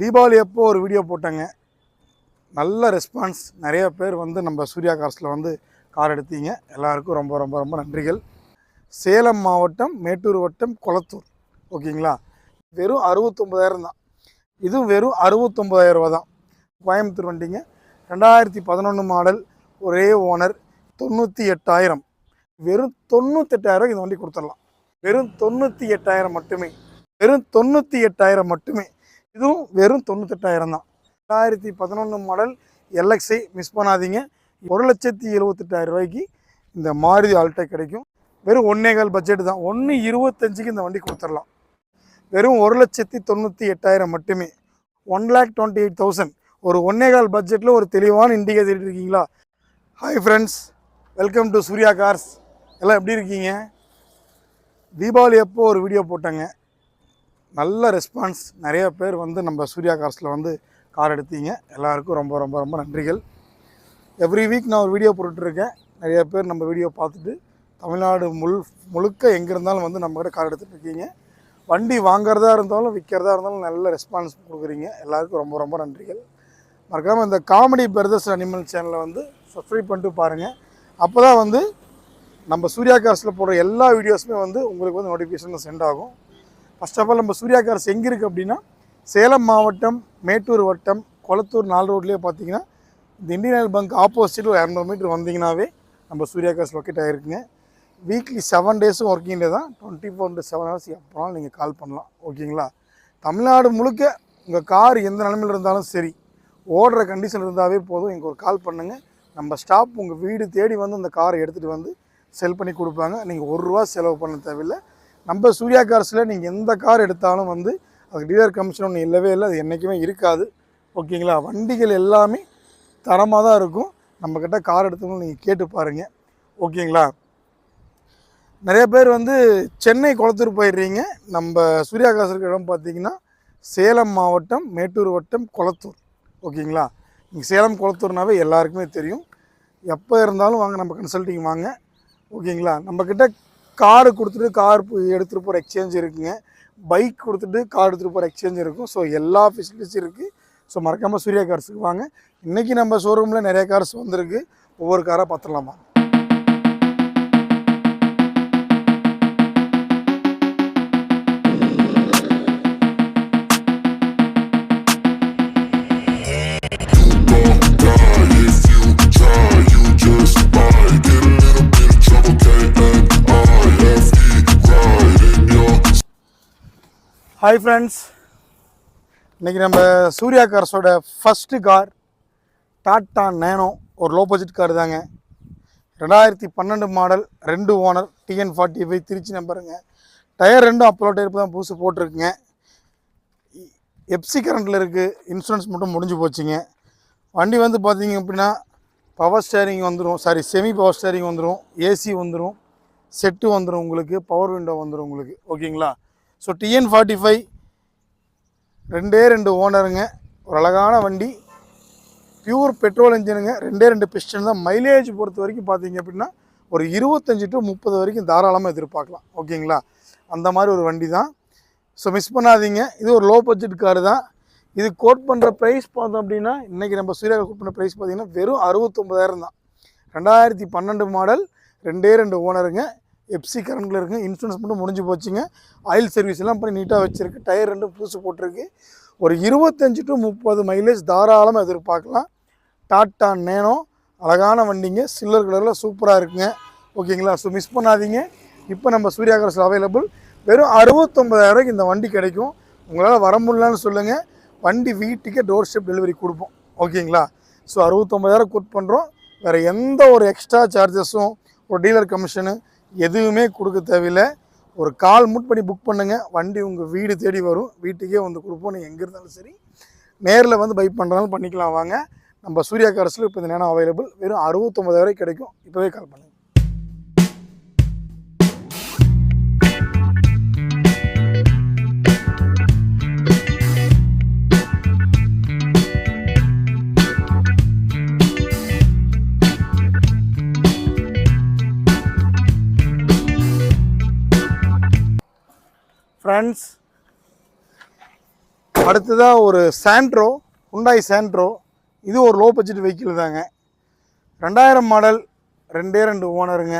தீபாவளி அப்போ ஒரு வீடியோ போட்டேங்க. நல்ல ரெஸ்பான்ஸ் நிறைய பேர் வந்து நம்ம சூர்யா கார்ஸில் வந்து கார் எடுத்தீங்க. எல்லாருக்கும் ரொம்ப ரொம்ப ரொம்ப நன்றிகள். சேலம் மாவட்டம் மேட்டூர் வட்டம் கொளத்தூர். ஓகேங்களா? வெறும் அறுபத்தொம்பதாயிரம் தான். இதுவும் வெறும் அறுபத்தொம்பதாயிரம் ரூபா தான். கோயம்புத்தூர் வண்டிங்க. ரெண்டாயிரத்தி பதினொன்று மாடல் ஒரே ஓனர் தொண்ணூற்றி எட்டாயிரம். வெறும் தொண்ணூத்தெட்டாயிரம் இந்த வண்டி கொடுத்துடலாம். வெறும் தொண்ணூற்றி எட்டாயிரம் மட்டுமே. வெறும் தொண்ணூற்றி எட்டாயிரம் மட்டுமே. இதுவும் வெறும் தொண்ணூத்தெட்டாயிரம் தான். ரெண்டாயிரத்தி பதினொன்று மாடல் எல்எக்ஸை மிஸ் பண்ணாதீங்க. ஒரு லட்சத்தி எழுபத்தெட்டாயிரம் ரூபாய்க்கு இந்த மாருதி ஆல்டோ கிடைக்கும். வெறும் ஒன்னேகால் பட்ஜெட் தான். ஒன்று இருபத்தஞ்சுக்கு இந்த வண்டி கொடுத்துடலாம். வெறும் ஒரு லட்சத்தி தொண்ணூற்றி எட்டாயிரம் மட்டுமே. One lakh twenty eight thousand. ஒரு ஒன்னேகால் பட்ஜெட்டில் ஒரு தெளிவான இண்டிகா தேடிட்டு இருக்கீங்களா? Hi friends welcome to Surya cars எல்லாம் எப்படி இருக்கீங்க? தீபாவளி அப்போ ஒரு வீடியோ போட்டேங்க. நல்ல ரெஸ்பான்ஸ் நிறைய பேர் வந்து நம்ம சூர்யா கார்ஸில் வந்து கார் எடுத்தீங்க. எல்லாருக்கும் ரொம்ப ரொம்ப ரொம்ப நன்றிகள். எவ்ரி வீக் நான் ஒரு வீடியோ போட்டுட்ருக்கேன். நிறைய பேர் நம்ம வீடியோ பார்த்துட்டு தமிழ்நாடு முழு முழுக்க எங்கே இருந்தாலும் வந்து நம்மக்கிட்ட கார் எடுத்துகிட்டு இருக்கீங்க வண்டி வாங்குறதா இருந்தாலும் விற்கிறதா இருந்தாலும் நல்ல ரெஸ்பான்ஸ் கொடுக்குறீங்க. எல்லாருக்கும் ரொம்ப ரொம்ப நன்றிகள். மறக்காமல் இந்த காமெடி பிரதர்ஸ் அனிமல் சேனலை வந்து சப்ஸ்கிரைப் பண்ணிட்டு பாருங்கள் அப்போ தான் வந்து நம்ம சூர்யா கார்ஸில் போடுற எல்லா வீடியோஸுமே வந்து உங்களுக்கு வந்து நோட்டிஃபிகேஷன் சென்ட் ஆகும். ஃபர்ஸ்ட் ஆஃப் ஆல் நம்ம சூர்யா கார்ஸ் எங்கே இருக்குது அப்படின்னா சேலம் மாவட்டம் மேட்டூர் வட்டம் கொளத்தூர் நாலு ரோட்லேயே பார்த்தீங்கன்னா இந்த இந்தியன் ஆயில் பங்க் ஆப்போசிட் ஒரு இரநூறு மீட்டர் வந்தீங்கன்னாவே நம்ம சூர்யா கார்ஸ் லொக்கேட் ஆகிருக்குங்க வீக்லி செவன் டேஸும் ஒர்க்கிங் டே தான். Twenty four to seven hours எப்போனாலும் நீங்கள் கால் பண்ணலாம். ஓகேங்களா தமிழ்நாடு முழுக்க உங்கள் கார் எந்த நிலமையில் இருந்தாலும் சரி ஓடுற கண்டிஷன் இருந்தாவே போதும். எங்களுக்கு ஒரு கால் பண்ணுங்கள் நம்ம ஸ்டாப் உங்கள் வீடு தேடி வந்து அந்த காரை எடுத்துகிட்டு வந்து செல் பண்ணி கொடுப்பாங்க. நீங்கள் ஒரு ரூபா செலவு பண்ண தேவையில்லை. நம்ம சூர்யா கார்ஸில் நீங்கள் எந்த கார் எடுத்தாலும் வந்து அதுக்கு டீலர் கமிஷன் ஒன்று இல்லவே இல்லை அது என்றைக்குமே இருக்காது. ஓகேங்களா? வண்டிகள் எல்லாமே தரமாக தான் இருக்கும். நம்மக்கிட்ட கார் எடுத்தவங்களும் நீங்கள் கேட்டு பாருங்கள் ஓகேங்களா? நிறைய பேர் வந்து சென்னை குளத்தூர் போயிடுறீங்க. நம்ம சூர்யா காசு இருக்கிற இடம் பார்த்தீங்கன்னா சேலம் மாவட்டம் மேட்டூர் வட்டம் குளத்தூர். ஓகேங்களா? நீங்கள் சேலம் குளத்தூர்னாவே எல்லாருக்குமே தெரியும். எப்போ இருந்தாலும் வாங்க நம்ம கன்சல்ட்டிங் வாங்க. ஓகேங்களா? நம்மக்கிட்ட காரு கொடுத்துட்டு கார் எடுத்துகிட்டு போகிற எக்ஸ்சேஞ்ச் இருக்குங்க. பைக் கொடுத்துட்டு கார் எடுத்துகிட்டு போகிற எக்ஸ்சேஞ்ச் இருக்கும். ஸோ எல்லா ஃபெசிலிட்டிஸும் இருக்குது ஸோ மறக்காமல் சூர்யா கார்ஸுக்கு வாங்க. இன்றைக்கி நம்ம ஷோரூமில் நிறைய கார்ஸ் வந்திருக்கு. ஒவ்வொரு காராக பார்த்துடலாமா? ஹாய் ஃப்ரெண்ட்ஸ் இன்றைக்கி நம்ம சூர்யா கார்ஸோட ஃபஸ்ட்டு கார் டாட்டா நேனோ ஒரு லோ பட்ஜெட் கார் தாங்க. ரெண்டாயிரத்தி பன்னெண்டு மாடல் ரெண்டு owner TN forty five Trichy நம்பருங்க tyre ரெண்டும் அப்போ டயர் தான் புதுசு போட்டிருக்குங்க. எப்சி கரண்ட்டில் இருக்குது இன்சூரன்ஸ் மட்டும் முடிஞ்சு போச்சுங்க. வண்டி வந்து பார்த்தீங்க அப்படின்னா பவர் ஸ்டேரிங் வந்துடும் சாரி செமி பவர் ஸ்டேரிங் வந்துடும் ஏசி வந்துடும் செட்டு வந்துடும் உங்களுக்கு. பவர் விண்டோ வந்துடும் உங்களுக்கு. ஓகேங்களா ஸோ டிஎன் ஃபார்ட்டி ஃபைவ் ரெண்டே ரெண்டு ஓனருங்க. ஒரு அழகான வண்டி. பியூர் பெட்ரோல் இன்ஜினுங்க ரெண்டே ரெண்டு பிஸ்டன் தான். மைலேஜ் பொறுத்த வரைக்கும் பார்த்தீங்க அப்படின்னா ஒரு இருபத்தஞ்சி டு முப்பது வரைக்கும் தாராளமாக எதிர்பார்க்கலாம். ஓகேங்களா? அந்த மாதிரி ஒரு வண்டி தான். ஸோ மிஸ் பண்ணாதீங்க. இது ஒரு லோ பட்ஜெட் காரு தான். இது கோட் பண்ணுற ப்ரைஸ் பார்த்தோம் அப்படின்னா இன்றைக்கி நம்ம சூர்யா கோட் பண்ணுற ப்ரைஸ் பார்த்தீங்கன்னா வெறும் அறுபத்தொம்பதாயிரம் தான். ரெண்டாயிரத்தி பன்னெண்டு மாடல் ரெண்டே ரெண்டு ஓனருங்க. எப்சி கரண்டில் இருக்குங்க இன்சூரன்ஸ் மட்டும் முடிஞ்சு போச்சுங்க. ஆயில் சர்வீஸ் எல்லாம் பண்ணி நீட்டாக வச்சுருக்கு. டயர் ரெண்டும் புதுசு போட்டிருக்கு. ஒரு இருபத்தஞ்சி டு முப்பது மைலேஜ் தாராளமாக எதிர்பார்க்கலாம். டாட்டா நேனோ அழகான வண்டிங்க. சில்வர் கலரில் சூப்பராக இருக்குங்க. ஓகேங்களா ஸோ மிஸ் பண்ணாதீங்க. இப்போ நம்ம சூர்யா கார்ஸில் அவைலபிள் வெறும் அறுபத்தொம்பதாயிரூவாய்க்கு இந்த வண்டி கிடைக்கும். உங்களால் வர முடியலன்னு சொல்லுங்கள் வண்டி வீட்டுக்கே டோர் ஸ்டெப் டெலிவரி கொடுப்போம். ஓகேங்களா ஸோ அறுபத்தொம்பதாயிரம் கோட் பண்ணுறோம் வேறு எந்த ஒரு எக்ஸ்ட்ரா சார்ஜஸும் ஒரு டீலர் கமிஷனு எதுவுமே கொடுக்க தேவையில்லை. ஒரு கால் முட் பண்ணி புக் பண்ணுங்கள் வண்டி உங்கள் வீடு தேடி வரும். வீட்டுக்கே வந்து கொடுப்போம். நீங்கள் எங்கே இருந்தாலும் சரி. நேரில் வந்து பைக் பண்ணுறதாலும் பண்ணிக்கலாம். வாங்க. நம்ம சூர்யா கார்ஸில் இப்போ இந்த நேரம் அவைலபிள் வெறும் அறுபத்தொம்பதாயிரம் கிடைக்கும். இப்போவே கால் பண்ணுங்கள் ஃப்ரெண்ட்ஸ் அடுத்ததாக ஒரு சாண்ட்ரோ உண்டாய் சாண்ட்ரோ இது ஒரு லோ பட்ஜெட் வெஹிக்கிள் தாங்க. ரெண்டாயிரம் மாடல் ரெண்டே ரெண்டு ஓனருங்க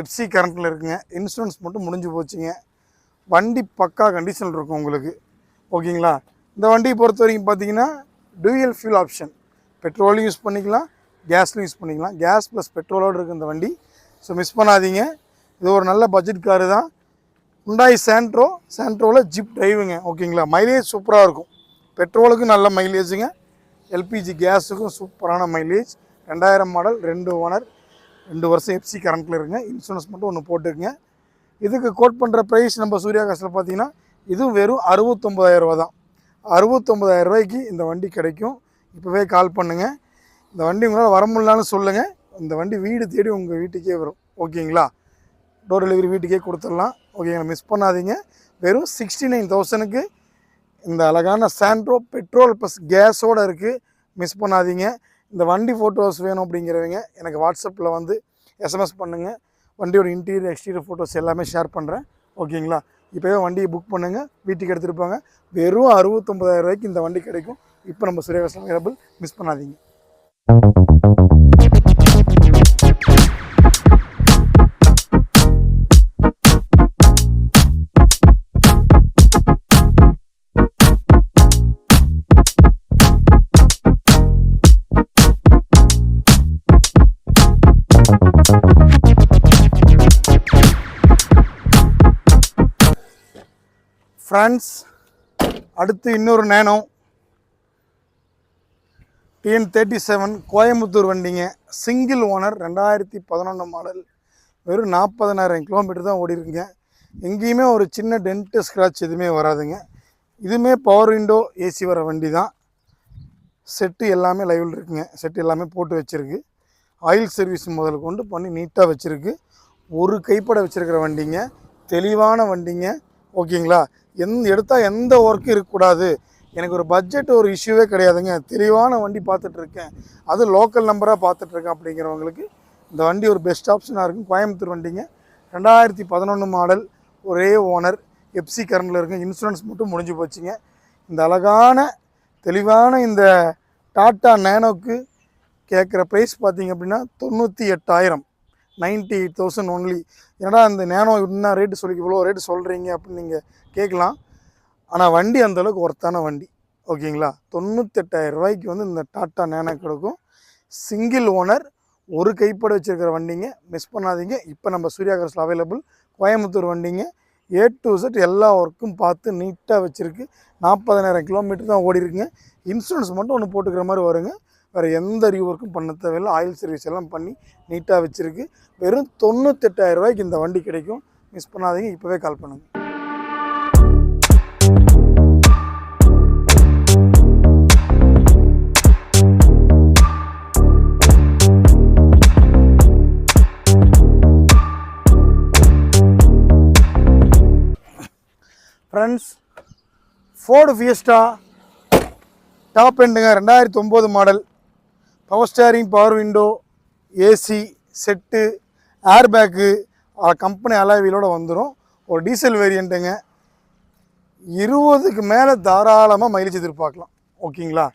எஃப்சி கரண்ட்டில் இருக்குங்க. இன்சூரன்ஸ் மட்டும் முடிஞ்சு போச்சுங்க. வண்டி பக்கா கண்டிஷனில் இருக்கும் உங்களுக்கு. ஓகேங்களா? இந்த வண்டியை பொறுத்த வரைக்கும் பார்த்தீங்கன்னா டூயல் ஃபியூல் ஆப்ஷன் பெட்ரோலும் யூஸ் பண்ணிக்கலாம் கேஸ்லையும் யூஸ் பண்ணிக்கலாம். கேஸ் ப்ளஸ் பெட்ரோலோடு இருக்குது இந்த வண்டி. ஸோ மிஸ் பண்ணாதீங்க. இது ஒரு நல்ல பட்ஜெட் காரு தான். உண்டாய் சேண்ட்ரோ சேண்ட்ரோவில் ஜிப் டிரைவுங்க ஓகேங்களா மைலேஜ் சூப்பராக இருக்கும். பெட்ரோலுக்கு நல்ல மைலேஜுங்க எல்பிஜி கேஸுக்கும் சூப்பரான மைலேஜ் ரெண்டாயிரம் மாடல் ரெண்டு ஓனர் ரெண்டு வருஷம் எஃப்சி கரண்ட்டில் இருங்க. இன்சூரன்ஸ் மட்டும் ஒன்று போட்டுக்குங்க. இதுக்கு கோட் பண்ணுற ப்ரைஸ் நம்ம சூர்யா காசில் பார்த்தீங்கன்னா இதுவும் வெறும் அறுபத்தொம்பதாயிரம் ரூபா தான். அறுபத்தொம்பதாயிரம் ரூபாய்க்கு இந்த வண்டி கிடைக்கும். இப்போவே கால் பண்ணுங்கள் இந்த வண்டி உங்களால் வர முடியலான்னு சொல்லுங்கள் இந்த வண்டி வீடு தேடி உங்கள் வீட்டுக்கே வரும். ஓகேங்களா டோர் டெலிவரி வீட்டுக்கே கொடுத்துடலாம். ஓகேங்களா மிஸ் பண்ணாதீங்க. வெறும் சிக்ஸ்டி நைன் தௌசண்ட்க்கு இந்த அழகான சாண்ட்ரோ பெட்ரோல் ப்ளஸ் கேஸோடு இருக்குது மிஸ் பண்ணாதீங்க. இந்த வண்டி ஃபோட்டோஸ் வேணும் அப்படிங்கிறவங்க எனக்கு வாட்ஸ்அப்பில் வந்து எஸ்எம்எஸ் பண்ணுங்கள் வண்டியோட இன்டீரியர் எக்ஸ்டீரியர் ஃபோட்டோஸ் எல்லாமே ஷேர் பண்ணுறேன் ஓகேங்களா இப்போவே வண்டியை புக் பண்ணுங்கள் வீட்டுக்கு எடுத்துகிட்டு போங்க. வெறும் அறுபத்தொம்பதாயிரம் ரூபாய்க்கு இந்த வண்டி கிடைக்கும். இப்போ நம்ம சூரியகாசம் அவைலபிள் மிஸ் பண்ணாதீங்க. ஃப்ரெண்ட்ஸ் அடுத்து இன்னொரு Nano. TN thirty seven Coimbatore வண்டிங்க. சிங்கிள் ஓனர் ரெண்டாயிரத்தி பதினொன்று மாடல் வெறும் நாற்பதனாயிரம் கிலோமீட்டர் தான் ஓடி இருக்குங்க எங்கேயுமே ஒரு சின்ன டென்ட்டு ஸ்க்ராட்ச் எதுவுமே வராதுங்க. இதுவுமே பவர் விண்டோ ஏசி வர வண்டி தான் செட்டு எல்லாமே லைவில் இருக்குங்க. செட்டு எல்லாமே போட்டு வச்சுருக்கு. ஆயில் சர்வீஸ் முதல் கொண்டு பண்ணி நீட்டாக வச்சுருக்கு. ஒரு கைப்பட வச்சுருக்கிற வண்டிங்க. தெளிவான வண்டிங்க. ஓகேங்களா எந் எடுத்தால் எந்த ஒர்க்கும் இருக்கக்கூடாது. எனக்கு ஒரு பட்ஜெட் ஒரு இஷ்யூவே கிடையாதுங்க. தெளிவான வண்டி பார்த்துட்ருக்கேன். அது லோக்கல் நம்பராக பார்த்துட்ருக்கேன் அப்படிங்கிறவங்களுக்கு இந்த வண்டி ஒரு பெஸ்ட் ஆப்ஷனாக இருக்கும். கோயம்புத்தூர் வண்டிங்க. ரெண்டாயிரத்தி பதினொன்று மாடல் ஒரே ஓனர் எப்சி கரண்டில் இருக்கும் இன்சூரன்ஸ் மட்டும் முடிஞ்சு போச்சுங்க. இந்த அழகான தெளிவான இந்த டாட்டா நேனோக்கு கேட்குற ப்ரைஸ் பார்த்தீங்க அப்படின்னா தொண்ணூற்றி எட்டாயிரம். நைன்ட்டி எயிட் தௌசண்ட் ஒன்லி ஏன்னா அந்த நேனோ என்ன ரேட்டு சொல்லி இவ்வளோ ரேட்டு சொல்கிறீங்க அப்படின்னு நீங்கள் கேட்கலாம். ஆனால் வண்டி அந்தளவுக்கு ஒர்த்தான வண்டி. ஓகேங்களா? தொண்ணூத்தெட்டாயிரம் ரூபாய்க்கு வந்து இந்த டாட்டா நேனோ கிடைக்கும். சிங்கிள் ஓனர் ஒரு கைப்பட வச்சுருக்கிற வண்டிங்க. மிஸ் பண்ணாதீங்க. இப்போ நம்ம சூர்யா கார்ஸில் அவைலபிள் கோயம்புத்தூர் வண்டிங்க. ஏ டு செட் எல்லா ஒர்க்கும் பார்த்து நீட்டாக வச்சுருக்கு. நாற்பதனாயிரம் கிலோமீட்டர் தான் ஓடி இருக்குங்க இன்சூரன்ஸ் மட்டும் ஒன்று போட்டுக்கிற மாதிரி வருங்க. வேறு எந்த ரீஒர்க்கும் பண்ண தேவையில்லை. ஆயில் சர்வீஸ் எல்லாம் பண்ணி நீட்டாக வச்சுருக்கு. வெறும் தொண்ணூத்தெட்டாயிரம் ரூபாய்க்கு இந்த வண்டி கிடைக்கும். மிஸ் பண்ணாதீங்க. இப்போவே கால் பண்ணுங்கள் ஃப்ரெண்ட்ஸ் ஃபோர்டு ஃபியஸ்டா டாப் எண்டுங்க ரெண்டாயிரத்தி ஒம்பது model power steering power window AC set air bag company அலாவிலோட வந்துடும் ஒரு டீசல் வேரியண்ட்டுங்க இருபதுக்கு மேலே தாராளமாக மைலேஜ் எதிர்பார்க்கலாம். ஓகேங்களா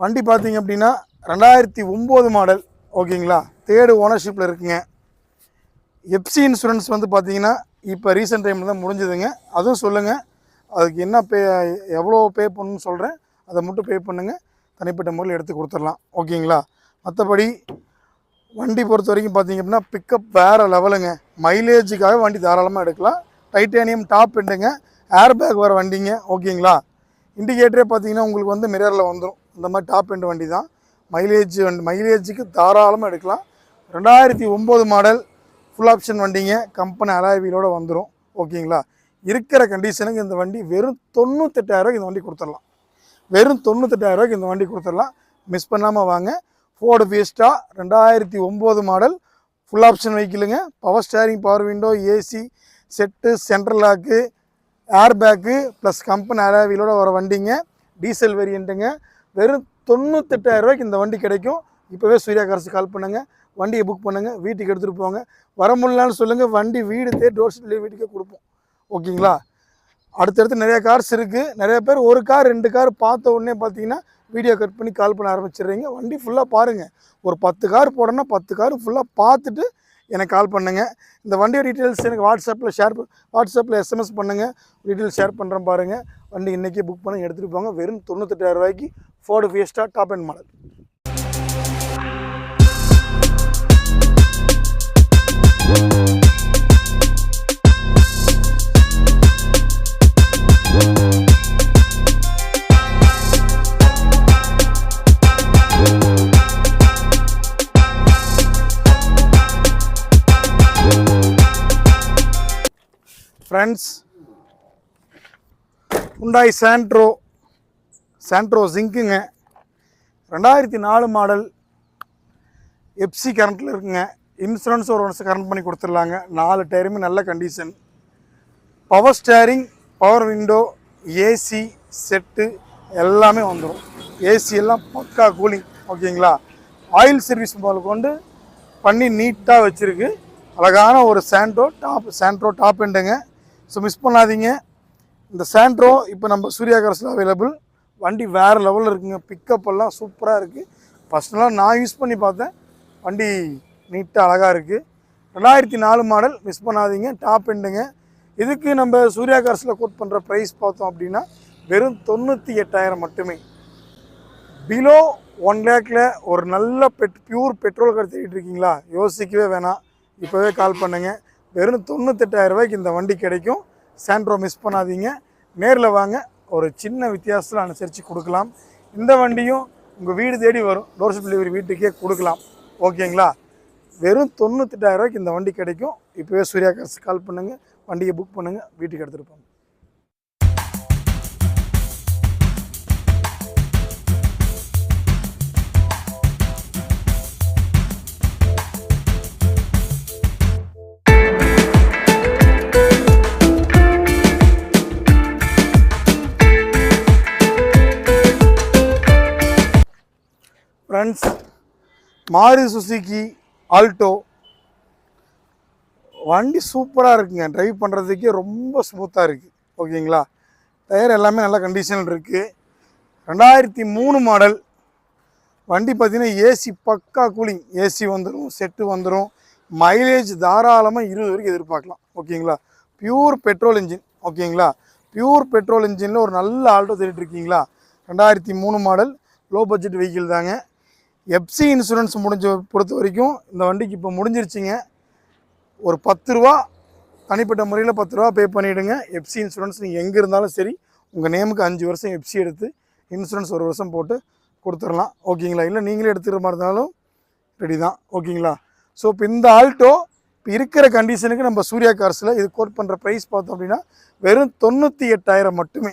வண்டி பார்த்தீங்க அப்படின்னா ரெண்டாயிரத்தி ஒம்பது மாடல் ஓகேங்களா தேர்டு ஓனர்ஷிப்பில் இருக்குங்க. எப்சி இன்சூரன்ஸ் வந்து பார்த்தீங்கன்னா இப்போ ரீசெண்ட் டைமில் தான் முடிஞ்சதுங்க. அதுவும் சொல்லுங்கள் அதுக்கு என்ன பே எவ்வளோ பே பண்ணணும்னு சொல்கிறேன் அதை மட்டும் பே பண்ணுங்கள் தனிப்பட்ட முறையில் எடுத்து கொடுத்துடலாம். ஓகேங்களா? மற்றபடி வண்டி பொறுத்த வரைக்கும் பார்த்தீங்க அப்படின்னா பிக்கப் வேறு லெவலுங்க மைலேஜுக்காக வண்டி தாராளமாக எடுக்கலாம். டைட்டானியம் டாப் எண்டுங்க ஏர் பேக் வர வண்டிங்க. ஓகேங்களா? இண்டிகேட்டரே பார்த்தீங்கன்னா உங்களுக்கு வந்து மிரரில் வந்துடும் இந்த மாதிரி டாப் எண்டு வண்டி தான். மைலேஜ் வண்டி மைலேஜுக்கு தாராளமாக எடுக்கலாம். ரெண்டாயிரத்தி ஒம்பது மாடல் ஃபுல் ஆப்ஷன் வண்டிங்க. கம்பெனி அலாய்விலோட வந்துடும் ஓகேங்களா? இருக்கிற கண்டிஷனுக்கு இந்த வண்டி வெறும் தொண்ணூத்தெட்டாயிரம் இந்த வண்டி கொடுத்துடலாம். வெறும் தொண்ணூத்தெட்டாயிரரூவாய்க்கு இந்த வண்டி கொடுத்துடலாம். மிஸ் பண்ணாமல் வாங்க. ஃபோர்டு ஃபீஸ்டா ரெண்டாயிரத்தி ஒம்பது model full option வெஹிக்கிளுங்க power steering power window AC set central lock air bag plus company அலாவிலோட வர வண்டிங்க. டீசல் வேரியண்ட்டுங்க வெறும் தொண்ணூத்தெட்டாயிரம் ரூபாய்க்கு இந்த வண்டி கிடைக்கும். இப்போவே சூர்யா கார்ஸ் கால் பண்ணுங்கள் வண்டியை புக் பண்ணுங்கள் வீட்டுக்கு எடுத்துகிட்டு போங்க. வர முடியலான்னு சொல்லுங்கள் வண்டி வீடு தே டோர் டெலிவரி வீட்டுக்கே கொடுப்போம். ஓகேங்களா அடுத்தடுத்து நிறைய கார்ஸ் இருக்குது நிறைய பேர் ஒரு கார் ரெண்டு கார் பார்த்த உடனே பார்த்தீங்கன்னா வீடியோ கட் பண்ணி கால் பண்ண ஆரம்பிச்சிடுறீங்க. வண்டி ஃபுல்லாக பாருங்கள் ஒரு பத்து கார் போடணும்னா பத்து கார் ஃபுல்லாக பார்த்துட்டு எனக்கு கால் பண்ணுங்கள் இந்த வண்டியோட டீட்டெயில்ஸ் எனக்கு வாட்ஸ்அப்பில் ஷேர் வாட்ஸ்அப்பில் எஸ்எம்எஸ் பண்ணுங்கள் டீட்டெயில்ஸ் ஷேர் பண்ணுறேன் பாருங்கள் வண்டி இன்றைக்கி புக் பண்ணி எடுத்துகிட்டு போங்க. வெறும் தொண்ணூத்தெட்டாயிரம் ரூபாய்க்கு Ford Fiesta top and model friends Hyundai Santro Santro ஜிங்க்குங்க ரெண்டாயிரத்தி நாலு மாடல் எப்சி கரண்ட்டில் இருக்குங்க. இன்சூரன்ஸ் ஒரு வருஷம் கரண்ட் பண்ணி கொடுத்துடலாங்க. நாலு டயருமே நல்ல condition power steering power window AC set எல்லாமே வந்துடும் ஏசி எல்லாம் பக்கா கூலிங் ஓகேங்களா ஆயில் சர்வீஸ் போல் கொண்டு பண்ணி நீட்டாக வச்சுருக்கு. அழகான ஒரு சாண்ட்ரோ டாப் சாண்ட்ரோ டாப் எண்டுங்க ஸோ மிஸ் பண்ணாதீங்க. இந்த சாண்ட்ரோ இப்போ நம்ம சூர்யா கார்ஸில் அவைலபிள் வண்டி வேறு லெவலில் இருக்குங்க. பிக்கப் எல்லாம் சூப்பராக இருக்குது ஃபஸ்ட்லாம் நான் யூஸ் பண்ணி பார்த்தேன். வண்டி நீட்டாக அழகாக இருக்குது ரெண்டாயிரத்தி நாலு மாடல் மிஸ் பண்ணாதீங்க. டாப் எண்டுங்க இதுக்கு நம்ம சூர்யா கார்ஸில் கோட் பண்ணுற ப்ரைஸ் பார்த்தோம் அப்படின்னா வெறும் தொண்ணூற்றி எட்டாயிரம் மட்டுமே. பிலோ ஒன் லேக்கில் ஒரு நல்ல பெட் பியூர் பெட்ரோல் கார் தேடிட்டு இருக்கீங்களா? யோசிக்கவே வேணாம். இப்போவே கால் பண்ணுங்கள் வெறும் தொண்ணூத்தெட்டாயிரம் ரூபாய்க்கு இந்த வண்டி கிடைக்கும். சாண்ட்ரோ மிஸ் பண்ணாதீங்க. நேரில் வாங்க. ஒரு சின்ன வித்தியாசத்தில் அனுசரித்து கொடுக்கலாம். இந்த வண்டியும் உங்கள் வீடு தேடி வரும். டோர் ஸ்டெப் டெலிவரி வீட்டுக்கே கொடுக்கலாம். ஓகேங்களா வெறும் தொண்ணூத்தெட்டாயிரம் ரூபாய்க்கு இந்த வண்டி கிடைக்கும். இப்போவே சூர்யா காசு கால் பண்ணுங்கள் வண்டியை புக் பண்ணுங்கள் வீட்டுக்கு எடுத்துகிட்டு போங்க. ஃப்ரெண்ட்ஸ் மாரி சுசுகி ஆல்டோ வண்டி சூப்பராக இருக்குங்க. ட்ரைவ் பண்ணுறதுக்கே ரொம்ப ஸ்மூத்தாக இருக்குது ஓகேங்களா டயர் எல்லாமே நல்ல கண்டிஷனில் இருக்குது ரெண்டாயிரத்தி மூணு மாடல் வண்டி பார்த்தீங்கன்னா ஏசி பக்கா கூலிங் ஏசி வந்துடும் செட்டு வந்துடும் மைலேஜ் தாராளமாக இருபது வரைக்கும் எதிர்பார்க்கலாம். ஓகேங்களா பியூர் பெட்ரோல் இன்ஜின் ஓகேங்களா பியூர் பெட்ரோல் இன்ஜினில் ஒரு நல்ல ஆல்டோ தேடிட்டு இருக்கீங்களா? ரெண்டாயிரத்தி மூணு மாடல் லோ பட்ஜெட் வெஹிக்கிள் தாங்க. எஃப்சி இன்சூரன்ஸ் முடிஞ்ச பொறுத்த வரைக்கும் இந்த வண்டிக்கு இப்போ முடிஞ்சிருச்சுங்க. ஒரு பத்து ரூபா தனிப்பட்ட முறையில் பத்து ரூபா பே பண்ணிவிடுங்க எஃப்சி இன்சூரன்ஸ் நீங்கள் எங்கே இருந்தாலும் சரி உங்கள் நேமுக்கு அஞ்சு வருஷம் எஃப்சி எடுத்து இன்சூரன்ஸ் ஒரு வருஷம் போட்டு கொடுத்துடலாம். ஓகேங்களா இல்லை நீங்களே எடுத்துக்கிற மாதிரி இருந்தாலும் ரெடி தான். ஓகேங்களா ஸோ இப்போ இந்த ஆல்ட்டோ இப்போ இருக்கிற கண்டிஷனுக்கு நம்ம சூர்யா கார்ஸில் இது கோட் பண்ணுற ப்ரைஸ் பார்த்தோம் அப்படின்னா வெறும் தொண்ணூற்றி எட்டாயிரம் மட்டுமே.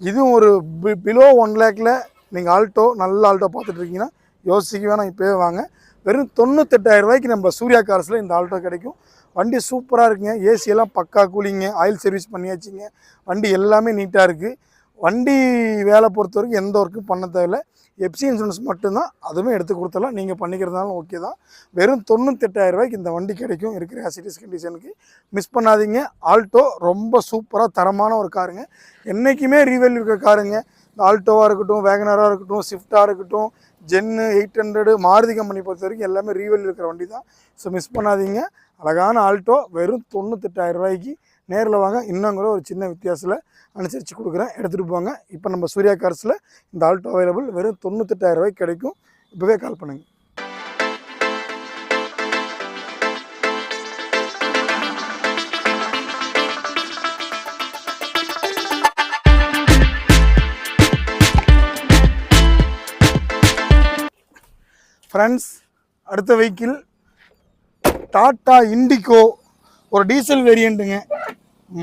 இதுவும் ஒரு பி பிலோ ஒன் லேக்கில் நீங்கள் ஆல்ட்டோ நல்ல ஆல்ட்டோ பார்த்துட்ருக்கீங்கன்னா யோசிக்க வேணாம் இப்போவே வாங்க. வெறும் தொண்ணூத்தெட்டாயிரம் ரூபாய்க்கு நம்ம சூர்யா கார்ஸில் இந்த ஆல்டோ கிடைக்கும். வண்டி சூப்பராக இருக்குங்க. ஏசியெல்லாம் பக்கா கூலிங்க. Oil service பண்ணியாச்சுங்க. வண்டி எல்லாமே நீட்டாக இருக்குது வண்டி வேலை பொறுத்த வரைக்கும் எந்த ஒர்க்கும் பண்ண தேவையில்ல. எப்சி இன்சூரன்ஸ் மட்டும்தான். அதுவுமே எடுத்து கொடுத்துடலாம். நீங்கள் பண்ணிக்கிறதுனாலும் ஓகே தான். வெறும் தொண்ணூத்தெட்டாயிரம் ரூபாய்க்கு இந்த வண்டி கிடைக்கும் இருக்கிற ஆசிட்டிஸ் கண்டிஷனுக்கு மிஸ் பண்ணாதீங்க. ஆல்டோ ரொம்ப சூப்பராக தரமான ஒரு காருங்க. என்றைக்குமே ரீவேல் இருக்கிற காருங்க. இந்த ஆல்டோவாக இருக்கட்டும் வேகனராக இருக்கட்டும் ஸ்விஃப்டாக இருக்கட்டும் Zen eight hundred Maruti company பொறுத்த வரைக்கும் எல்லாமே ரீவெல் இருக்கிற வண்டி தான் ஸோ மிஸ் பண்ணாதீங்க. அழகான ஆல்ட்டோ வெறும் தொண்ணூத்தெட்டாயிரம் ரூபாய்க்கு நேரில் வாங்க. இன்னும் கூட ஒரு சின்ன வித்தியாசத்தில் அனுசரித்து கொடுக்குறேன். எடுத்துகிட்டு போங்க. இப்போ நம்ம சூர்யா கார்ஸில் இந்த ஆல்ட்டோ அவைலபிள் வெறும் தொண்ணூத்தெட்டாயிரம் ரூபாய்க்கு கிடைக்கும். இப்போவே கால் பண்ணுங்கள் ஃப்ரெண்ட்ஸ் அடுத்த வெஹிக்கிள் டாட்டா இண்டிகோ. ஒரு டீசல் வேரியண்ட்டுங்க.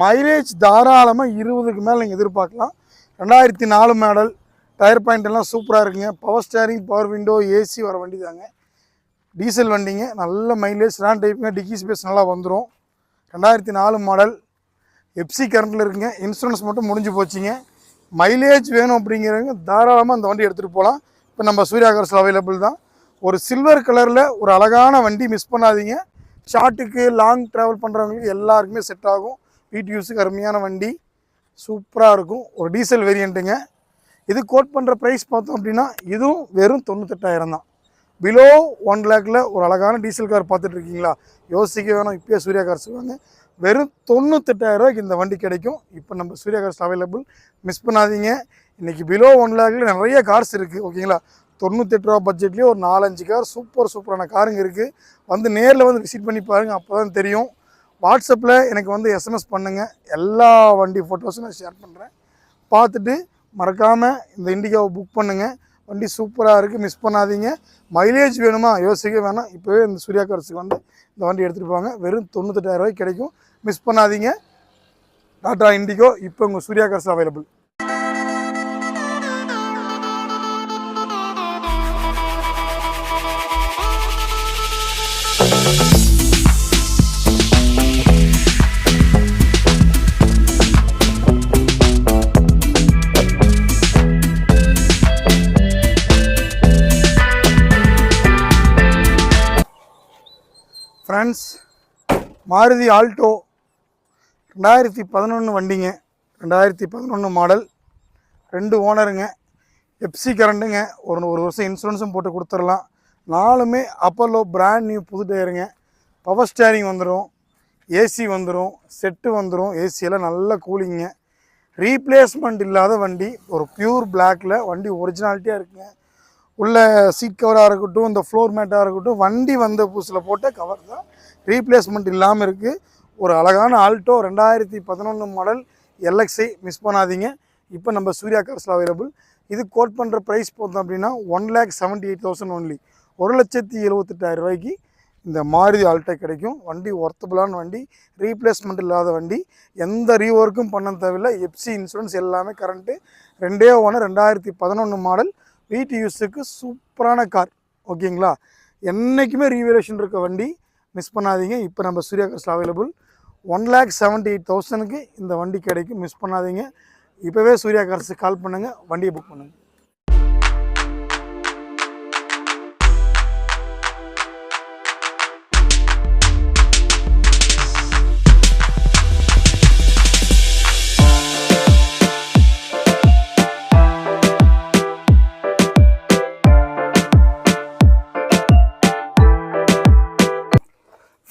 மைலேஜ் தாராளமாக இருபதுக்கு மேலே நீங்கள் எதிர்பார்க்கலாம். ரெண்டாயிரத்தி நாலு மாடல் டயர் பாயிண்ட் எல்லாம் சூப்பராக இருக்குங்க. Power steering power window AC வர வண்டி தாங்க டீசல் வண்டிங்க. நல்ல மைலேஜ் ரேன் டைப்புங்க டிக்கி ஸ்பேஸ் நல்லா வந்துடும் ரெண்டாயிரத்தி நாலு மாடல் எப்சி கரண்ட்டில் இருக்குங்க. இன்சூரன்ஸ் மட்டும் முடிஞ்சு போச்சுங்க. மைலேஜ் வேணும் அப்படிங்கிறவங்க தாராளமாக அந்த வண்டி எடுத்துகிட்டு போகலாம். இப்போ நம்ம சூர்யா கார்ஸில் அவைலபிள் தான். ஒரு சில்வர் கலரில் ஒரு அழகான வண்டி மிஸ் பண்ணாதீங்க. ஷார்ட்டுக்கு லாங் ட்ராவல் பண்ணுறவங்களுக்கு எல்லாருக்குமே செட் ஆகும். வீட்டு யூஸுக்கு அருமையான வண்டி. சூப்பராக இருக்கும். ஒரு டீசல் வேரியண்ட்டுங்க இது கோட் பண்ணுற ப்ரைஸ் பார்த்தோம் அப்படின்னா இதுவும் வெறும் தொண்ணூத்தெட்டாயிரம் தான். பிலோ ஒன் லேக்கில் ஒரு அழகான டீசல் கார் பார்த்துட்டு இருக்கீங்களா? யோசிக்க வேணும். இப்போயே சூர்யா கார் சொல்லுவாங்க வெறும் தொண்ணூத்தெட்டாயிரரூவாய்க்கு இந்த வண்டி கிடைக்கும். இப்போ நம்ம சூர்யா கார்ஸ் அவைலபிள் மிஸ் பண்ணாதீங்க. இன்றைக்கி பிலோ ஒன் லேக்கில் நிறைய கார்ஸ் இருக்குது ஓகேங்களா தொண்ணூத்தெட்டு ரூபா பட்ஜெட்லேயே ஒரு நாலஞ்சு கார் சூப்பர் சூப்பரான காருங்க இருக்குது வந்து நேரில் வந்து விசிட் பண்ணி பாருங்கள் அப்போ தான் தெரியும் வாட்ஸ்அப்பில் எனக்கு வந்து எஸ்எம்எஸ் பண்ணுங்கள் எல்லா வண்டி ஃபோட்டோஸும் நான் ஷேர் பண்ணுறேன் பார்த்துட்டு மறக்காமல் இந்த இண்டிகாவை புக் பண்ணுங்கள் வண்டி சூப்பராக இருக்குது மிஸ் பண்ணாதீங்க. மைலேஜ் வேணுமா? யோசிக்க வேணாம். இப்போவே இந்த சூர்யா கார்ஸுக்கு வந்து இந்த வண்டி எடுத்துகிட்டு போங்க. வெறும் தொண்ணூத்தெட்டாயிரம் ரூபாய்க்கு கிடைக்கும். மிஸ் பண்ணாதீங்க. டாட்டா இண்டிகோ இப்போ உங்கள் Surya cars available Maruti Alto ரெண்டாயிரத்தி பதினொன்று வண்டிங்க. ரெண்டாயிரத்தி பதினொன்று மாடல் ரெண்டு ஓனருங்க. எப்சி கரண்ட்டுங்க ஒரு ஒரு வருஷம் இன்சூரன்ஸும் போட்டு கொடுத்துடலாம். நாலுமே அப்பல்லோ பிராண்ட் நியூ புது டயருங்க பவர் ஸ்டேரிங் வந்துடும் ஏசி வந்துடும் செட்டு வந்துடும் ஏசியெல்லாம் நல்ல கூலிங்க ரீப்ளேஸ்மெண்ட் இல்லாத வண்டி. ஒரு பியூர் பிளாக்கில் வண்டி ஒரிஜினாலிட்டியாக இருக்குங்க. உள்ள சீட் கவராக இருக்கட்டும் இந்த ஃப்ளோர் மேட்டாக இருக்கட்டும் வண்டி வந்த புதுசில் போட்ட கவர் தான் ரீப்ளேஸ்மெண்ட் இல்லாமல் இருக்குது ஒரு அழகான ஆல்டோ ரெண்டாயிரத்தி பதினொன்று மாடல் எல்எக்ஸை மிஸ் பண்ணாதீங்க. இப்போ நம்ம சூர்யா கார்ஸில் அவைலபிள் இது கோட் பண்ணுற ப்ரைஸ் பார்த்தோம் அப்படின்னா one lakh seventy eight thousand only ஒரு லட்சத்தி எழுபத்தெட்டாயிரம் ரூபாய்க்கு இந்த மாருதி ஆல்டோ கிடைக்கும். வண்டி ஒர்த்தபுளான வண்டி ரீப்ளேஸ்மெண்ட் இல்லாத வண்டி எந்த ரீஒர்க்கும் பண்ண தேவையில்லை. எப்சி இன்சூரன்ஸ் எல்லாமே கரண்ட்டு ரெண்டே ஒன்று ரெண்டாயிரத்தி பதினொன்று மாடல் வீட்டு யூஸுக்கு சூப்பரான கார் ஓகேங்களா என்றைக்குமே ரீவேலேஷன் இருக்க வண்டி. மிஸ் பண்ணாதீங்க. இப்போ நம்ம Surya கார்ஸில் available one lakh seventy eight தௌசண்ட்க்கு இந்த வண்டி கிடைக்கும் மிஸ் பண்ணாதீங்க. இப்போவே சூர்யா கார்ஸுக்கு கால் பண்ணுங்கள் வண்டியை புக் பண்ணுங்கள்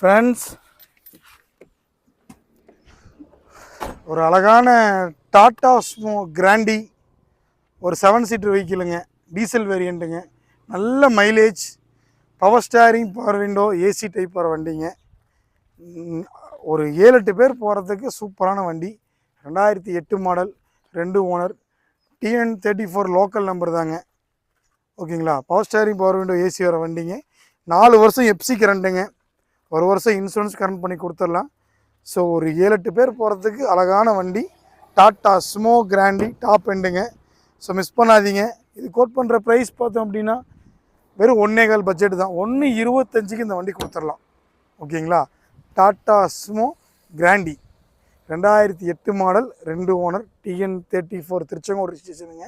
ஃப்ரெண்ட்ஸ் ஒரு அழகான டாட்டா ஸ்மோ கிராண்டி ஒரு செவன் சீட்டர் வெஹிக்கிளுங்க டீசல் வேரியண்ட்டுங்க நல்ல mileage power steering power window AC type வர வண்டிங்க. ஒரு ஏழு எட்டு பேர் போகிறதுக்கு சூப்பரான வண்டி. ரெண்டாயிரத்தி எட்டு மாடல் ரெண்டு owner TN thirty four local number தாங்க. ஓகேங்களா power steering power window AC வர வண்டிங்க. நாலு வருஷம் எப்சி கரண்ட்டுங்க ஒரு வருஷம் இன்சூரன்ஸ் கரண்ட் பண்ணி கொடுத்துடலாம். ஸோ ஒரு ஏழு எட்டு பேர் போகிறதுக்கு அழகான வண்டி. டாட்டா ஸ்மோ கிராண்டி டாப் எண்டுங்க ஸோ மிஸ் பண்ணாதீங்க. இது கோட் பண்ணுற ப்ரைஸ் பார்த்தோம் அப்படின்னா வெறும் ஒன்னே கால் பட்ஜெட் தான். ஒன்று இருபத்தஞ்சுக்கு இந்த வண்டி கொடுத்துடலாம். ஓகேங்களா? டாட்டா ஸ்மோ கிராண்டி ரெண்டாயிரத்தி எட்டு மாடல் ரெண்டு owner TN thirty four Tiruchengode ரிஜிஸ்ட்ரேஷனுங்க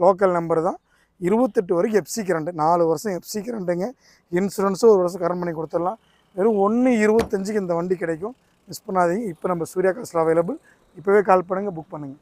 local number தான். இருபத்தெட்டு வரைக்கும் எஃப்சி கரண்ட்டு நாலு வருஷம் எஃப்சி கரண்ட்டுங்க இன்சூரன்ஸும் ஒரு வருஷம் கரண்ட் பண்ணி கொடுத்துடலாம். வெறும் ஒன்று இருபத்தஞ்சுக்கு இந்த வண்டி கிடைக்கும். மிஸ் பண்ணாதீங்க. இப்போ நம்ம சூர்யா காசில் அவைலபிள் இப்போவே கால் பண்ணுங்கள் புக் பண்ணுங்கள்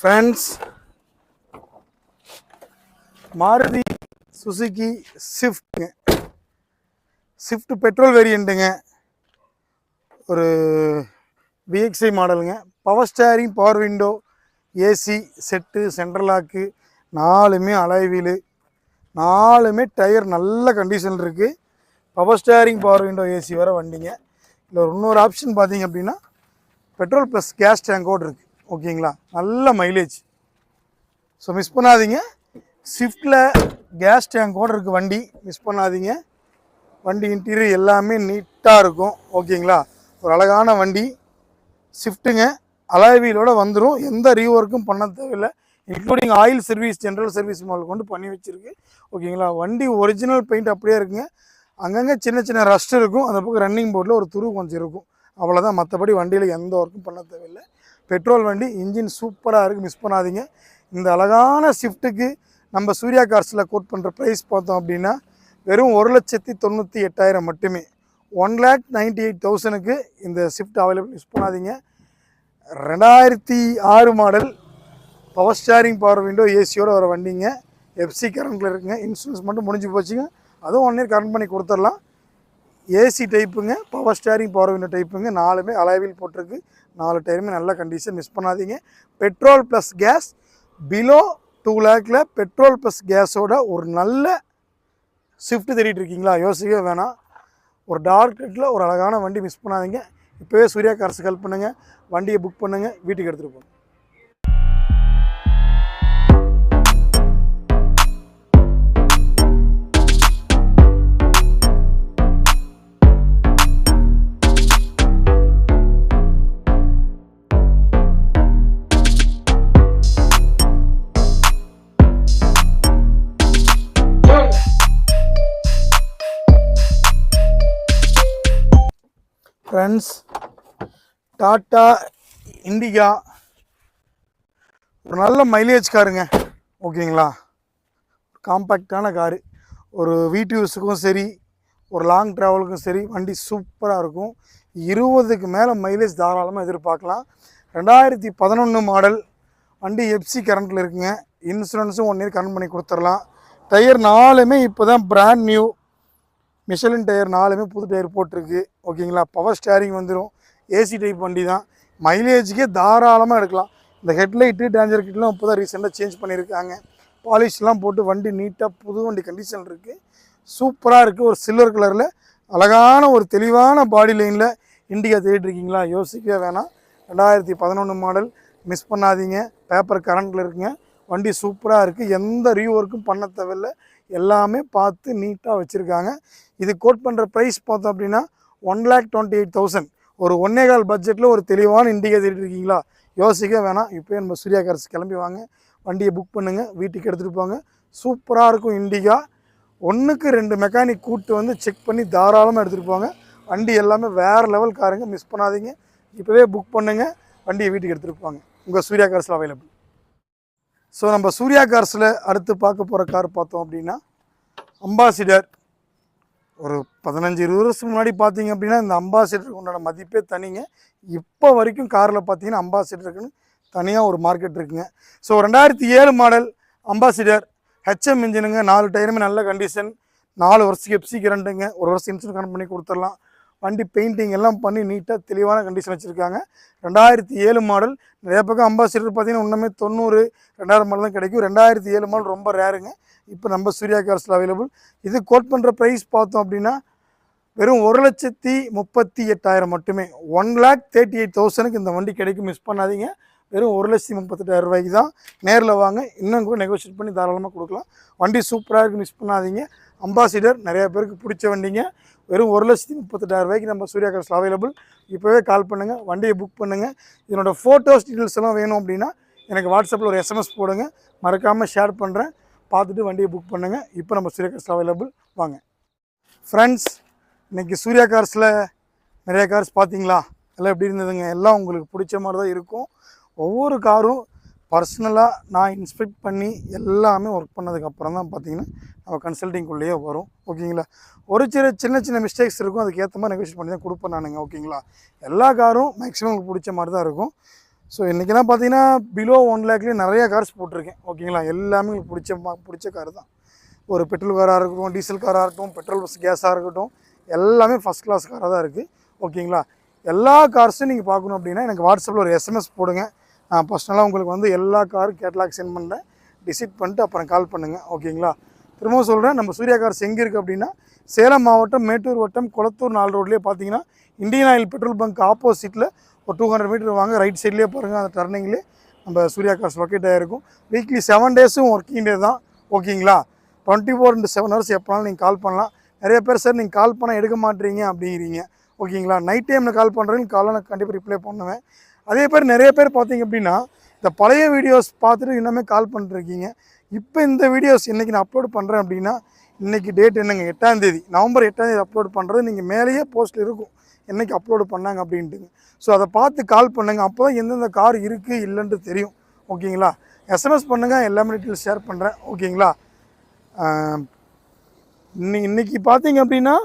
ஃப்ரெண்ட்ஸ் மாருதி சுசுகி ஸ்விஃப்ட்டுங்க ஸ்விஃப்ட் பெட்ரோல் வேரியண்ட்டுங்க ஒரு பிஎக்ஸ்ஐ மாடலுங்க power steering power window AC set central lock நாலுமே அலைவீல் நாலுமே டயர் நல்ல கண்டிஷன் இருக்குது power steering power window AC வர வண்டிங்க. இதில் ஒரு இன்னொரு ஆப்ஷன் பார்த்தீங்க அப்படின்னா பெட்ரோல் ப்ளஸ் கேஸ் டேங்கோடு இருக்குது ஓகேங்களா? நல்ல மைலேஜ் ஸோ மிஸ் பண்ணாதீங்க. ஸ்விஃப்டில் கேஸ் டேங்கோடு இருக்குது வண்டி மிஸ் பண்ணாதீங்க. வண்டி இன்டீரியர் எல்லாமே நீட்டாக இருக்கும். ஓகேங்களா? ஒரு அழகான வண்டி. ஸ்விஃப்ட்டுங்க அலாய்வீலோட வந்துடும் எந்த ரீஒர்க்கும் பண்ண தேவையில்லை. Including oil service general service mall கொண்டு பண்ணி வச்சுருக்கு. ஓகேங்களா? வண்டி ஒரிஜினல் பெயிண்ட் அப்படியே இருக்குங்க. அங்கங்கே சின்ன சின்ன ரஷ்ட் இருக்கும். அந்த பக்கம் ரன்னிங் போர்டில் ஒரு துரு கொஞ்சம் இருக்கும். அவ்வளோதான் மற்றபடி வண்டியில் எந்த ஒர்க்கும் பண்ண தேவையில்லை. பெட்ரோல் வண்டி இன்ஜின் சூப்பராக இருக்குது மிஸ் பண்ணாதீங்க. இந்த அழகான ஷிஃப்ட்டுக்கு நம்ம சூர்யா கார்ஸில் கோட் பண்ணுற ப்ரைஸ் பார்த்தோம் அப்படின்னா வெறும் ஒரு லட்சத்தி தொண்ணூற்றி எட்டாயிரம் மட்டுமே. ஒன் லேக் நைன்டி எயிட் தௌசணுக்கு இந்த ஷிஃப்ட் அவைலபிள் மிஸ் பண்ணாதீங்க. ரெண்டாயிரத்தி ஆறு model power steering power window ஏசியோடு வர வண்டிங்க. எஃப்சி கரண்ட்டில் இருக்குங்க. இன்சூரன்ஸ் மட்டும் முடிஞ்சு போச்சுங்க. அதுவும் ஒன் இயர் கரண்ட் பண்ணி கொடுத்துடலாம். ஏசி டைப்புங்க பவர் ஸ்டாரிங் பவர் விண்டோ டைப்புங்க நாலுமே அலைவில் போட்டிருக்கு. நாலு டயருமே நல்ல கண்டிஷன் மிஸ் பண்ணாதீங்க. Petrol plus gas below two லேக்கில் petrol plus கேஸோட ஒரு நல்ல ஸ்விஃப்ட் தேடிட்டு இருக்கீங்களா யோசிக்கவே வேணாம். ஒரு டார்க் ரெட்டில் ஒரு அழகான வண்டி மிஸ் பண்ணாதீங்க. இப்போவே சூர்யா கார்ஸ் ஹெல்ப் பண்ணுங்கள் வண்டியை புக் பண்ணுங்கள் வீட்டுக்கு எடுத்துகிட்டு போங்க. ஃப்ரெண்ட்ஸ் டாட்டா இண்டிகா ஒரு நல்ல மைலேஜ் காருங்க. ஓகேங்களா? காம்பேக்டான காரு. ஒரு வீட்டு யூஸுக்கும் சரி ஒரு லாங் ட்ராவலுக்கும் சரி வண்டி சூப்பராக இருக்கும். இருபதுக்கு மேலே மைலேஜ் தாராளமாக எதிர்பார்க்கலாம். ரெண்டாயிரத்தி பதினொன்று மாடல் வண்டி எஃப்சி கரண்ட்டில் இருக்குங்க. இன்சூரன்ஸும் ஒன் இயர் கரண்ட் பண்ணி கொடுத்துடலாம். டயர் நாலுமே இப்போ தான் பிராண்ட் நியூ மிஷலின் டயர் நாலுமே புது டயர் போட்டிருக்கு. ஓகேங்களா? பவர் ஸ்டேரிங் வந்துடும் ஏசி டைப் வண்டி தான். மைலேஜுக்கே தாராளமாக எடுக்கலாம். இந்த ஹெட்லைட்டு டேஞ்சர் கிட்லாம் இப்போ தான் ரீசெண்டாக சேஞ்ச் பண்ணியிருக்காங்க. பாலிஷ்லாம் போட்டு வண்டி நீட்டாக புது வண்டி கண்டிஷன் இருக்குது சூப்பராக இருக்குது ஒரு சில்வர் கலரில் அழகான ஒரு தெளிவான பாடி லைனில் இண்டிகா தேடிட்டுருக்கீங்களா? யோசிக்கவே வேணாம். ரெண்டாயிரத்தி பதினொன்று மாடல் மிஸ் பண்ணாதீங்க. பேப்பர் கரண்ட்டில் இருக்குங்க. வண்டி சூப்பராக இருக்குது எந்த ரீஒர்க்கும் பண்ண தேவையில்லை. எல்லாமே பார்த்து நீட்டாக வச்சுருக்காங்க. இது கோட் பண்ணுற ப்ரைஸ் பார்த்தோம் அப்படின்னா one lakh twenty eight thousand ஒரு ஒன்னே கால் பட்ஜெட்டில் ஒரு தெளிவான இண்டிகா தேடிட்டு இருக்கீங்களா? யோசிக்க வேணாம். இப்போயே நம்ம சூர்யா கார்ஸ் கிளம்பி வாங்க. வண்டியை புக் பண்ணுங்கள் வீட்டுக்கு எடுத்துகிட்டு போங்க. சூப்பராக இருக்கும் இண்டிகா ஒன்றுக்கு ரெண்டு மெக்கானிக் கூட்டு வந்து செக் பண்ணி தாராளமாக எடுத்துகிட்டு போங்க. வண்டி எல்லாமே வேறு லெவல் காருங்க மிஸ் பண்ணாதீங்க. இப்போவே புக் பண்ணுங்கள் வண்டியை வீட்டுக்கு எடுத்துகிட்டு போங்க. உங்கள் சூர்யா கார்ஸில் அவைலபிள் ஸோ நம்ம சூர்யா கார்ஸில் அடுத்து பார்க்க போகிற கார் பார்த்தோம் அப்படின்னா அம்பாசிடர். ஒரு பதினஞ்சு இருபது வருஷத்துக்கு முன்னாடி பார்த்தீங்க அப்படின்னா இந்த அம்பாசிடருக்கு உண்டான மதிப்பே தனிங்க. இப்போ வரைக்கும் காரில் பார்த்தீங்கன்னா அம்பாசிடருக்குன்னு தனியாக ஒரு மார்க்கெட் இருக்குங்க. ஸோ ரெண்டாயிரத்தி ஏழு மாடல் அம்பாசிடர். ஹெச்எம் இன்ஜினுங்க நாலு டயருமே நல்ல கண்டிஷன் நாலு வருஷத்துக்கு எப்சி கரண்ட்டுங்க ஒரு வருஷம் இன்சூரன்ஸ் கனெக்ட் பண்ணி கொடுத்துடலாம். வண்டி பெயிண்டிங் எல்லாம் பண்ணி நீட்டாக தெளிவான கண்டிஷன் வச்சுருக்காங்க. ரெண்டாயிரத்தி ஏழு மாடல் நிறைய பக்கம் அம்பாசிடர் பார்த்தீங்கன்னா இன்னுமே தொண்ணூறு ரெண்டாயிரம் மாடல் தான் கிடைக்கும். ரெண்டாயிரத்தி ஏழு மாடல் ரொம்ப ரேருங்க இப்போ நம்ம சூர்யா கார்ஸில் அவைலபிள் இது கோட் பண்ணுற ப்ரைஸ் பார்த்தோம் அப்படின்னா வெறும் ஒரு லட்சத்தி முப்பத்தி எட்டாயிரம் மட்டுமே. ஒன் லேக் தேர்ட்டி எயிட் தௌசண்ட்க்கு இந்த வண்டி கிடைக்கும். மிஸ் பண்ணாதீங்க. வெறும் ஒரு லட்சத்தி முப்பத்தெட்டாயிரம் ரூபாய்க்கு தான் நேரில் வாங்க. இன்னும் கூட நெகோஷியேட் பண்ணி தாராளமாக கொடுக்கலாம். வண்டி சூப்பராக இருக்குது மிஸ் பண்ணாதீங்க. அம்பாசிடர் நிறைய பேருக்கு பிடிச்ச வண்டிங்க. வெறும் ஒரு லட்சத்தி முப்பத்தெட்டாயிரம் ரூபாய்க்கு நம்ம சூர்யா கார்ஸில் அவைலபிள் இப்போவே கால் பண்ணுங்கள் வண்டியை புக் பண்ணுங்கள் இதனோட ஃபோட்டோஸ் டீட்டெயில்ஸ் எல்லாம் வேணும் அப்படின்னா எனக்கு வாட்ஸ்அப்பில் ஒரு எஸ்எம்எஸ் போடுங்க. மறக்காமல் ஷேர் பண்ணுறேன் பார்த்துட்டு வண்டியை புக் பண்ணுங்கள் இப்போ நம்ம சூர்யா கார்ஸ் அவைலபிள் வாங்க. ஃப்ரெண்ட்ஸ் இன்றைக்கி சூர்யா கார்ஸில் நிறைய கார்ஸ் பார்த்தீங்களா? எல்லாம் எப்படி இருந்ததுங்க? எல்லாம் உங்களுக்கு பிடிச்ச மாதிரி தான் இருக்கும். ஒவ்வொரு காரும் பர்சனலாக நான் இன்ஸ்பெக்ட் பண்ணி எல்லாமே ஒர்க் பண்ணதுக்கப்புறம் தான் பார்த்தீங்கன்னா நம்ம கன்சல்டிங்குள்ளேயே வரும். ஓகேங்களா? ஒரு சில சின்ன சின்ன மிஸ்டேக்ஸ் இருக்கும். அதுக்கேற்ற மாதிரி நெகோஷியேட் பண்ணி தான் கொடுப்பேன் நானுங்க. ஓகேங்களா? எல்லா காரும் மேக்ஸிமம் உங்களுக்கு பிடிச்ச மாதிரி தான் இருக்கும். ஸோ இன்றைக்கெல்லாம் பார்த்தீங்கன்னா பிலோ ஒன் லேக்லேயே நிறையா கார்ஸ் போட்டிருக்கேன். ஓகேங்களா? எல்லாமே உங்களுக்கு பிடிச்ச மா- பிடிச்ச கார் தான். ஒரு பெட்ரோல் காராக இருக்கட்டும் டீசல் காராக இருக்கட்டும் பெட்ரோல் பஸ் கேஸாக இருக்கட்டும் எல்லாமே ஃபஸ்ட் கிளாஸ் காராக தான் இருக்குது ஓகேங்களா? எல்லா கார்ஸும் நீங்கள் பார்க்கணும் அப்படின்னா எனக்கு வாட்ஸ்அப்பில் ஒரு எஸ்எம்எஸ் போடுங்க. நான் பர்சனலாக உங்களுக்கு வந்து எல்லா காரும் கேட்லாக் சென்ட் பண்ணுறேன் டிசைட் பண்ணிட்டு அப்புறம் கால் பண்ணுங்கள் ஓகேங்களா திரும்பவும் சொல்கிறேன் நம்ம சூர்யா கார்ஸ் எங்கே இருக்குது அப்படின்னா சேலம் மாவட்டம் மேட்டூர் வட்டம் குளத்தூர் நாலு ரோட்லேயே பார்த்தீங்கன்னா இந்தியன் ஆயில் பெட்ரோல் பங்க் ஆப்போசிட்டில் ஒரு டூ ஹண்ட்ரட் மீட்டர் வாங்க ரைட் சைட்லேயே பாருங்கள் அந்த டர்னிங்லேயே நம்ம சூர்யா கார்ஸ் லொக்கேட் ஆகிருக்கும் வீக்லி செவன் டேஸும் ஒர்க்கிங் டே தான். ஓகேங்களா twenty four into seven hours எப்போனாலும் நீங்கள் கால் பண்ணலாம். நிறைய பேர் சார் நீங்கள் கால் பண்ணால் எடுக்க மாட்டீங்க அப்படிங்கிறீங்க. ஓகேங்களா? நைட் டைமில் கால் பண்ணுறேன்னு காலை நான் கண்டிப்பாக ரிப்ளை பண்ணுவேன். அதே பேர் நிறைய பேர் பார்த்தீங்க அப்படின்னா இந்த பழைய வீடியோஸ் பார்த்துட்டு இன்னுமே கால் பண்ணிருக்கீங்க இப்போ இந்த வீடியோஸ் இன்றைக்கி நான் அப்லோட் பண்ணுறேன் அப்படின்னா இன்றைக்கி டேட் என்னங்க? எட்டாந்தேதி நவம்பர் எட்டாந்தேதி அப்லோட் பண்ணுறது நீங்கள் மேலேயே போஸ்ட் இருக்கும். என்னைக்கு அப்லோடு பண்ணாங்க அப்படின்ட்டுங்க. ஸோ அதை பார்த்து கால் பண்ணுங்கள் அப்போ தான் எந்தெந்த கார் இருக்குது இல்லைன்ட்டு தெரியும். ஓகேங்களா? எஸ்எம்எஸ் பண்ணுங்கள் எல்லாமே டீட்டெயில்ஸ் ஷேர் பண்ணுறேன் ஓகேங்களா? இன்னைக்கு இன்னைக்கு பார்த்தீங்க அப்படின்னா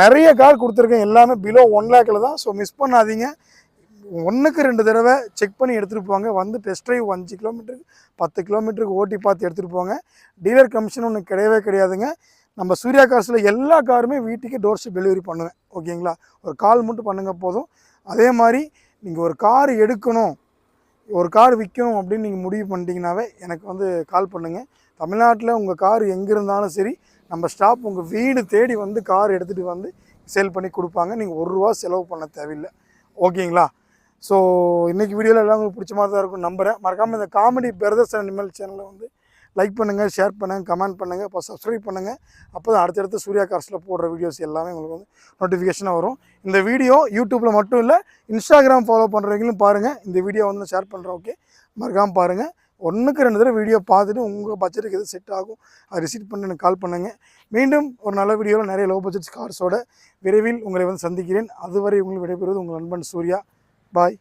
நிறைய கார் கொடுத்துருக்கேன். எல்லாமே பிலோ ஒன் லேக்கில் தான். ஸோ மிஸ் பண்ணாதீங்க. ஒன்றுக்கு ரெண்டு தடவை செக் பண்ணி எடுத்துகிட்டு போங்க. வந்து டெஸ்ட் ட்ரைவ் அஞ்சு கிலோமீட்டருக்கு பத்து கிலோமீட்டருக்கு ஓட்டி பார்த்து எடுத்துகிட்டு போங்க. டீலர் கமிஷன் ஒன்று கிடையவே கிடையாதுங்க. நம்ம சூர்யா காசில் எல்லா காருமே வீட்டுக்கு டோர் ஸ்டெப் டெலிவரி பண்ணுவேன். ஓகேங்களா ஒரு கால் மட்டும் பண்ணுங்கள் போதும். அதே மாதிரி நீங்கள் ஒரு கார் எடுக்கணும். ஒரு கார் விற்கணும் அப்படின்னு நீங்கள் முடிவு பண்ணிட்டீங்கனாவே எனக்கு வந்து கால் பண்ணுங்கள் தமிழ்நாட்டில் உங்கள் கார் எங்கே இருந்தாலும் சரி நம்ம ஸ்டாப் உங்கள் வீடு தேடி வந்து கார் எடுத்துகிட்டு வந்து சேல் பண்ணி கொடுப்பாங்க. நீங்கள் ஒரு ரூபா செலவு பண்ண தேவையில்லை. ஓகேங்களா? ஸோ இன்றைக்கி வீடியோவில் எல்லாம் உங்களுக்கு பிடிச்ச மாதிரி தான் இருக்கும். நம்புகிறேன் மறக்காமல் இந்த காமெடி பிரதர்ஸ் அனிமல் சேனலை வந்து லைக் பண்ணுங்கள் ஷேர் பண்ணுங்கள் கமெண்ட் பண்ணுங்கள் இப்போ சப்ஸ்கிரைப் பண்ணுங்கள் அப்போ தான் அடுத்தடுத்து சூர்யா கார்ஸில் போடுற வீடியோஸ் எல்லாமே உங்களுக்கு வந்து நோட்டிஃபிகேஷனாக வரும். இந்த வீடியோ யூடியூப்பில் மட்டும் இல்லை இன்ஸ்டாகிராம் ஃபாலோ பண்ணுறவங்களும் பாருங்கள் இந்த வீடியோ வந்து ஷேர் பண்ணுறேன் ஓகே மறக்காமல் பாருங்கள் ஒன்றுக்கு ரெண்டு தடவை வீடியோ பார்த்துட்டு உங்கள் பட்ஜெட்டுக்கு எது செட் ஆகும் அதை ரிசீவ் பண்ணி எனக்கு கால் பண்ணுங்கள் மீண்டும் ஒரு நல்ல வீடியோவில் நிறைய லோ பட்ஜெட் கார்ஸோட விரைவில் உங்களை வந்து சந்திக்கிறேன். அதுவரை உங்களுக்கு விடைபெறுவது உங்கள் நண்பன் சூர்யா. பாய்